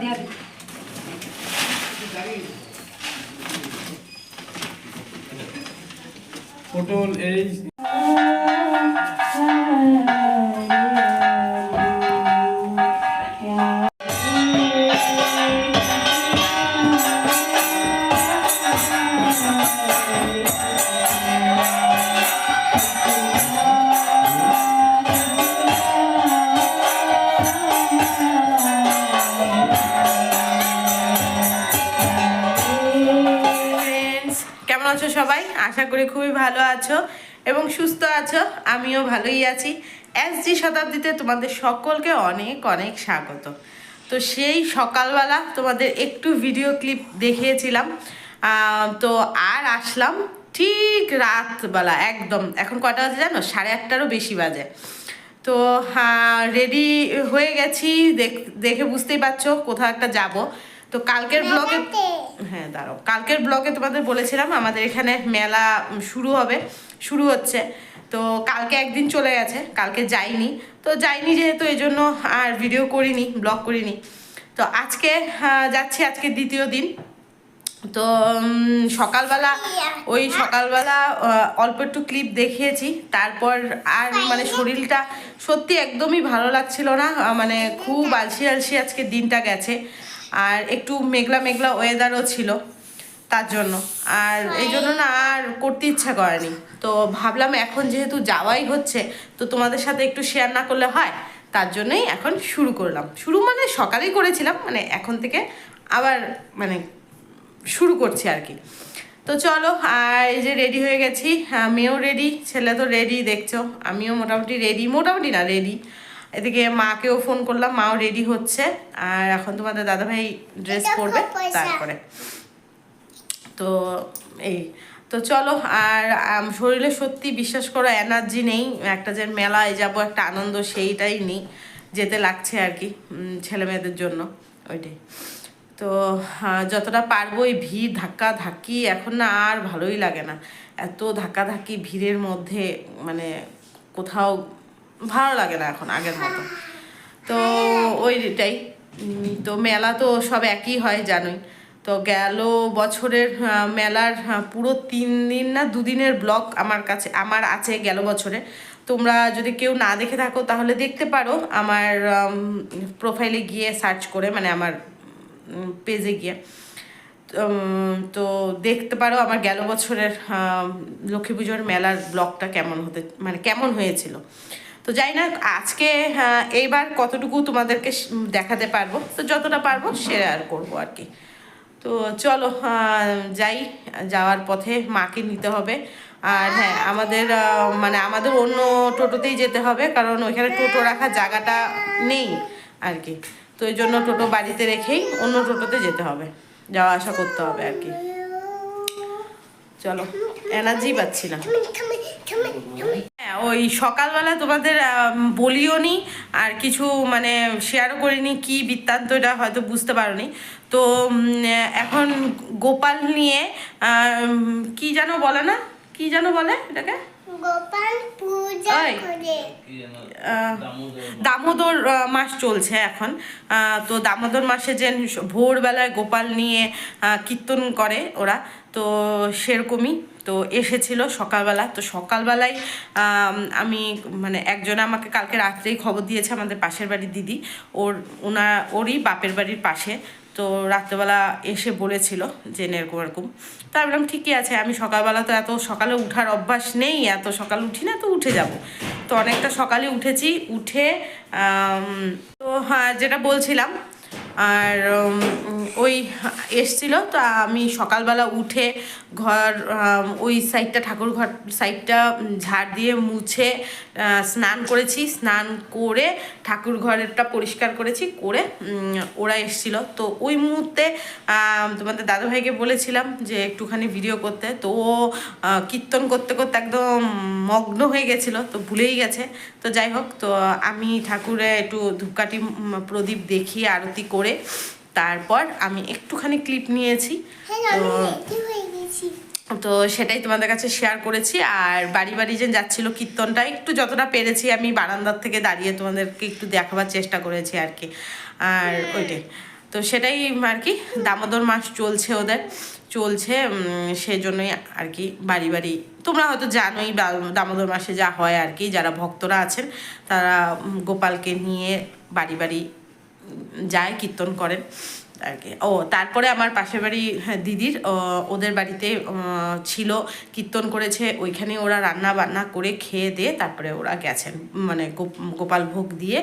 দিয়া দি। পটল এই আশা করি খুবই ভালো আছো এবং সুস্থ আছো, আমিও ভালোই আছি। এস জি শতাব্দীতে তোমাদের সকলকে অনেক অনেক স্বাগত। তো সেই সকালবেলা তোমাদের একটু ভিডিও ক্লিপ দেখিয়েছিলাম তো আর আসলাম ঠিক রাতবেলা, একদম, এখন কটা বাজে জানো? সাড়ে আটটারও বেশি বাজে। তো রেডি হয়ে গেছি, দেখ- দেখে বুঝতেই পারছ কোথাও একটা যাব। তো কালকের ব্লগে হ্যাঁ দাঁড়াও। কালকের ব্লগে তোমাদের বলেছিলাম আমাদের এখানে মেলা শুরু হবে। শুরু হচ্ছে। তো কালকে একদিন চলে গেছে। কালকে যাইনি। তো যাইনি যেহেতু এই জন্য আর ভিডিও করিনি ব্লগ করিনি। তো আজকে যাচ্ছি আজকে দ্বিতীয় দিন। তো সকালবেলা ওই সকালবেলা অল্প একটু ক্লিপ দেখিয়েছি। তারপর আর মানে শরীরটা সত্যি একদমই ভালো লাগছিল না। মানে খুব আলসি আলসি আজকে দিনটা গেছে। আর একটু মেঘলা মেঘলা ওয়েদারও ছিল তার জন্য। আর এই জন্য না আর করতে ইচ্ছা করেনি। তো ভাবলাম এখন যেহেতু যাওয়াই হচ্ছে, তো তোমাদের সাথে একটু শেয়ার না করলে হয়, তার জন্যই এখন শুরু করলাম। শুরু মানে সকালেই করেছিলাম মানে এখন থেকে আবার মানে শুরু করছি আর কি। তো চলো, আর এই যে রেডি হয়ে গেছি মেয়েও রেডি ছেলে তো রেডি দেখছ, আমিও মোটামুটি রেডি মোটামুটি না রেডি এদিকে মাকেও ফোন করলাম মাও রেডি হচ্ছে। আর এখন তোমাদের দাদাভাই ড্রেস পরবে তারপরে। তো এই তো চলো আর শরীরে সত্যি বিশ্বাস করো এনার্জি নেই। একটা যে মেলায় যাব একটা আনন্দ সেইটাই নেই। যেতে লাগছে আর কি ছেলে মেয়েদের জন্য ওইটাই। তো যতটা পারব এই ভিড় ধাক্কা ধাক্কি এখন না আর ভালোই লাগে না। এত ধাক্কা ধাক্কি ভিড়ের মধ্যে মানে কোথাও ভালো লাগে না এখন আগের মতো। তো ওইটাই উম, তো মেলা তো সব একই হয় জানোই। তো গেল বছরের মেলার পুরো তিন দিন না দুদিনের ব্লগ আমার কাছে আমার আছে গেল বছরে। তোমরা যদি কেউ না দেখে থাকো তাহলে দেখতে পারো। আমার প্রোফাইলে গিয়ে সার্চ করে মানে আমার পেজে গিয়ে। তো দেখতে পারো আমার গেল বছরের লক্ষ্মী পুজোর মেলার ব্লগটা কেমন হতে মানে কেমন হয়েছিল। তো যাই না, আজকে এইবার কতটুকু তোমাদেরকে দেখাতে পারব, তো যতটা পারব শেয়ার করব আর কি। তো চলো যাই, যাওয়ার পথে মাকে নিতে হবে। আর হ্যাঁ আমাদের মানে আমাদের অন্য টোটোতেই যেতে হবে, কারণ ওইখানে টোটো রাখার জায়গাটা নেই আর কি। তো এই জন্য টোটো বাড়িতে রেখেই অন্য টোটোতে যেতে হবে, যাওয়া আসা করতে হবে আর কি। চলো এনার্জি পাচ্ছি না। ওই সকালবেলা তোমাদের বলিও নি আর কিছু মানে শেয়ারও করিনি কি বৃত্তান্ত এটা হয়তো বুঝতে পারোনি। তো এখন গোপাল নিয়ে কি যেন বলে না? কি যেন বলে এটাকে? দামোদর মাস চলছে এখন। তো দামোদর মাসে যে ভোরবেলায় গোপাল নিয়ে কীর্তন করে ওরা তো সেরকমই। তো এসেছিল সকালবেলা। তো সকালবেলায়, আমি মানে একজন আমাকে কালকে রাত্রেই খবর দিয়েছে আমাদের পাশের বাড়ির দিদি। ওর ওনা ওরই বাপের বাড়ির পাশে। তো রাত্রেবেলা এসে বলেছিল যে এরকম এরকম। তো আমি বললাম, ঠিকই আছে, আমি সকালবেলা তো এত সকালে উঠার অভ্যাস নেই, এত সকালে উঠি না, তো উঠে যাব। তো অনেকটা সকালে উঠেছি, উঠে তো হ্যাঁ যেটা বলছিলাম, আর ওই এসছিল, তো আমি সকালবেলা উঠে ঘর ওই সাইডটা, ঠাকুর ঘর সাইডটা ঝাড় দিয়ে মুছে স্নান করেছি। স্নান করে ঠাকুর ঘরেরটা পরিষ্কার করেছি, করে ওরা এসছিল। তো ওই মুহূর্তে তোমাদের দাদাভাইকে বলেছিলাম যে একটুখানি ভিডিও করতে। তো ও কীর্তন করতে করতে একদম মগ্ন হয়ে গেছিল, তো ভুলেই গেছে। তো যাই হোক, তো আমি ঠাকুরে একটু ধূপকাঠি প্রদীপ দেখি, আরতি করে তারপর আমি একটুখানি ক্লিপ নিয়েছি। হ্যাঁ হয়ে তো সেটাই তোমাদের কাছে শেয়ার করেছি। আর বাড়ি বাড়ি যে যাচ্ছিল কীর্তনটা একটু যতটা পেরেছি আমি বারান্দার থেকে দাঁড়িয়ে তোমাদেরকে একটু দেখাবার চেষ্টা করেছি আর কি। আর ওইটাই। তো সেটাই আর কি দামোদর মাস চলছে ওদের। চলছে সেজন্যই আর কি বাড়ি বাড়ি। তোমরা হয়তো জানোই দামোদর মাসে যা হয় আর কি যারা ভক্তরা আছেন তারা গোপালকে নিয়ে বাড়ি বাড়ি যায় কীর্তন করেন আর কি। ও তারপরে আমার পাশের বাড়ি হ্যাঁ, দিদির ওদের বাড়িতে ছিল কীর্তন করেছে ওইখানে ওরা রান্না বান্না করে খেয়ে দিয়ে তারপরে ওরা গেছেন মানে গোপ- গোপাল ভোগ দিয়ে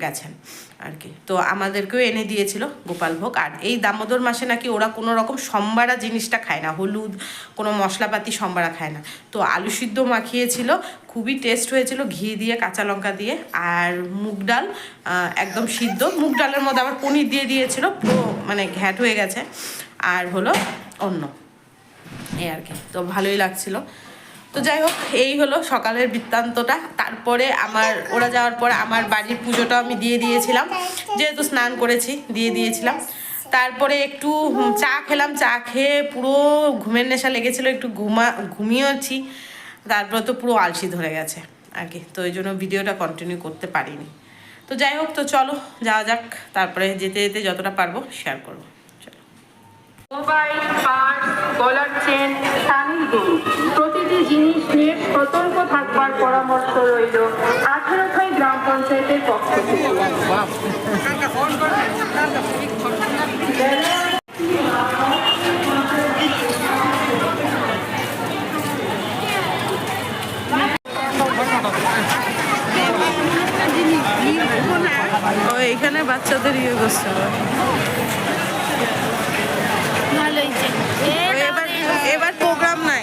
গেছেন আর কি। তো আমাদেরকেও এনে দিয়েছিল গোপাল ভোগ। আর এই দামোদর মাসে নাকি ওরা কোনো রকম সম্বারা জিনিসটা খায় না হলুদ কোনো মশলাপাতি সম্বারা খায় না। তো আলু সিদ্ধ মাখিয়েছিল খুবই টেস্ট হয়েছিল, ঘি দিয়ে, কাঁচা লঙ্কা দিয়ে, আর মুগ ডাল একদম সিদ্ধ। মুগ ডালের মধ্যে আবার পনির দিয়ে দিয়েছিল, পুরো মানে ঘ্যাট হয়ে গেছে। আর হলো অন্য এই আর কি, তো ভালোই লাগছিল। তো যাই হোক, এই হলো সকালের বৃত্তান্তটা। তারপরে আমার, ওরা যাওয়ার পর আমার বাড়ির পুজোটা আমি দিয়ে দিয়েছিলাম। যেহেতু স্নান করেছি, দিয়ে দিয়েছিলাম। তারপরে একটু চা খেলাম। চা খেয়ে পুরো ঘুমের নেশা লেগেছিলো, একটু ঘুমা ঘুমিয়েছি তারপর তো পুরো আলসি ধরে গেছে আর কি। তো এই জন্য ভিডিওটা কন্টিনিউ করতে পারিনি। তো যাই হোক, তো চলো, যাওয়া যাক। তারপরে যেতে যেতে যতটা পারব শেয়ার করব। মোবাইল প্রতিটি জিনিস নিয়ে থাকবার পরামর্শ গ্রাম পঞ্চায়েতের ও এখানে বাচ্চাদের ইয়ে করছে এবার এবার প্রোগ্রাম নাই।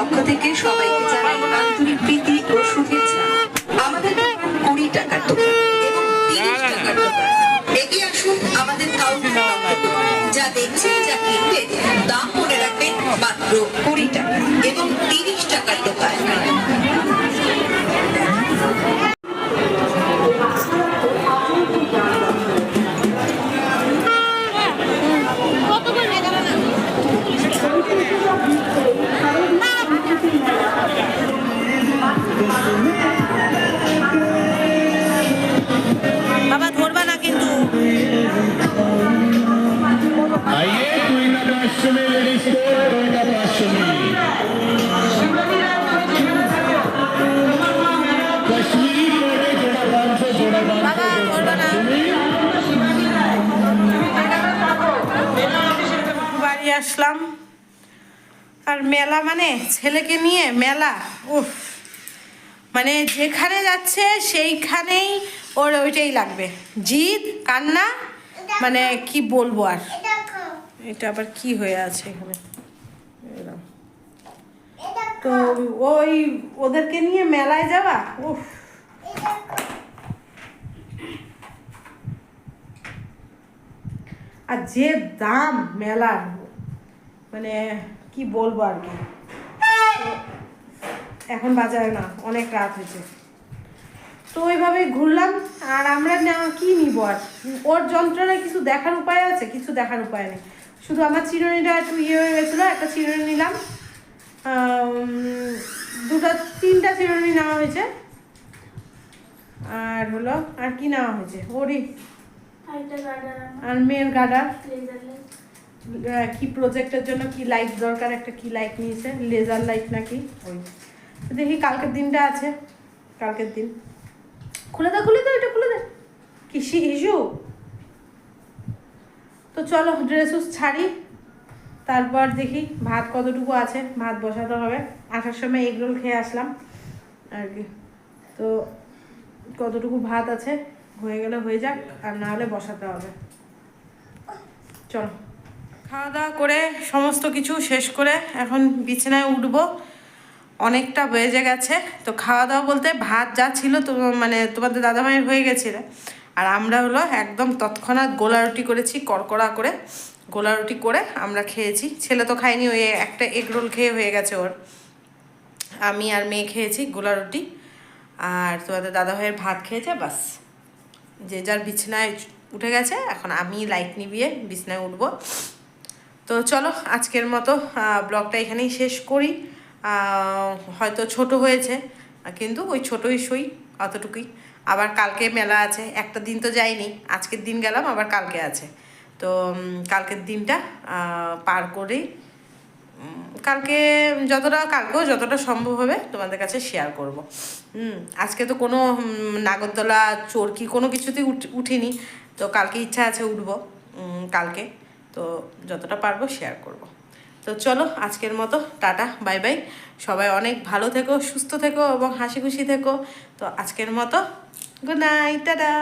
পক্ষ থেকে সবাইকে জানাই আন্তরিক প্রীতি ও শুভেচ্ছা। আমাদের দোকান কুড়ি টাকার দোকান এবং তিরিশ টাকার দোকান। এগিয়ে আসুন আমাদের কাউন্টার যা দেখছেন যা কিনবেন দাম মনে রাখবেন মাত্র কুড়ি টাকা এবং তিরিশ টাকার দোকান। মেলা মানে? ছেলেকে নিয়ে মেলা? উফ। মানে যেখানে যাচ্ছে সেইখানেই ওর ওইটাই লাগবে। জিদ, কান্না? মানে কি বলব আর? এটা আবার কি হয়ে আছে এখানে? তো ওই ওদেরকে নিয়ে মেলায় যাওয়া? উফ। আর যে দাম মেলার মানে কি বলব আর কি? এখন বাজারে না অনেক রাত হয়েছে। তো ওইভাবে ঘুরলাম আর আমরা না কি নিব আর? ওর যন্ত্রণায় কিছু দেখার উপায় আছে? কিছু দেখার উপায় নেই। শুধু আমার চিরুনিটা একটু ইয়ে হয়ে গেছিল একটা চিরুনি নিলাম। দুটো তিনটা চিরুনি নেওয়া হয়েছে। আর হলো আর কি নেওয়া হয়েছে? ওরই। আর মেয়ের গার্ডার। আহ, কি প্রজেক্টের জন্য কি লাইট দরকার একটা কি লাইট নিয়েছে? লেজার লাইট নাকি? ওই। দেখি কালকের দিনটা আছে। কালকের দিন। খুলে দে খুলে দে ওইটা খুলে দে। কিসি ইস্যু তো চলো ড্রেস ছাড়ি। তারপর দেখি ভাত কতটুকু আছে। ভাত বসাতে হবে। আসার সময় এগ রোল খেয়ে আসলাম। আর কি। তো কতটুকু ভাত আছে? হয়ে গেলে হয়ে যাক। আর না হলে বসাতে হবে। চলো। খাওয়া দাওয়া করে সমস্ত কিছু শেষ করে এখন বিছানায় উঠব। অনেকটা বেজে গেছে। তো খাওয়া দাওয়া বলতে ভাত যা ছিল তো মানে তোমাদের দাদাভাইয়ের হয়ে গেছিল। আর আমরা হলো একদম তৎক্ষণাৎ গোলা রুটি করেছি, কড়কড়া করে গোলা রুটি করে আমরা খেয়েছি। ছেলে তো খায়নি, ওই একটা এগ রোল খেয়ে হয়ে গেছে ওর। আমি আর মেয়ে খেয়েছি গোলা রুটি। আর তোমাদের দাদাভাইয়ের ভাত খেয়েছে বাস যে যার বিছানায় উঠে গেছে, এখন আমি লাইট নিভিয়ে বিছানায় উঠবো। তো চলো, আজকের মতো ব্লগটা এখানেই শেষ করি। হয়তো ছোট হয়েছে, কিন্তু ওই ছোটই সই অতটুকুই। আবার কালকে মেলা আছে, একটা দিন তো যাইনি, আজকের দিন গেলাম, আবার কালকে আছে। তো কালকের দিনটা পার করেই কালকে যতটা, কালকেও যতটা সম্ভব হবে তোমাদের কাছে শেয়ার করব। আজকে তো কোনো নাগরদোলা, চরকি কোনো কিছুতেই উঠ- উঠিনি। তো কালকে ইচ্ছা আছে উঠবো কালকে। তো যতটা পারব শেয়ার করব। তো চলো আজকের মতো, টাটা বাই বাই সবাই অনেক ভালো থেকো, সুস্থ থেকো এবং হাসি খুশি থেকো। তো আজকের মতো গুড নাইট টাটা।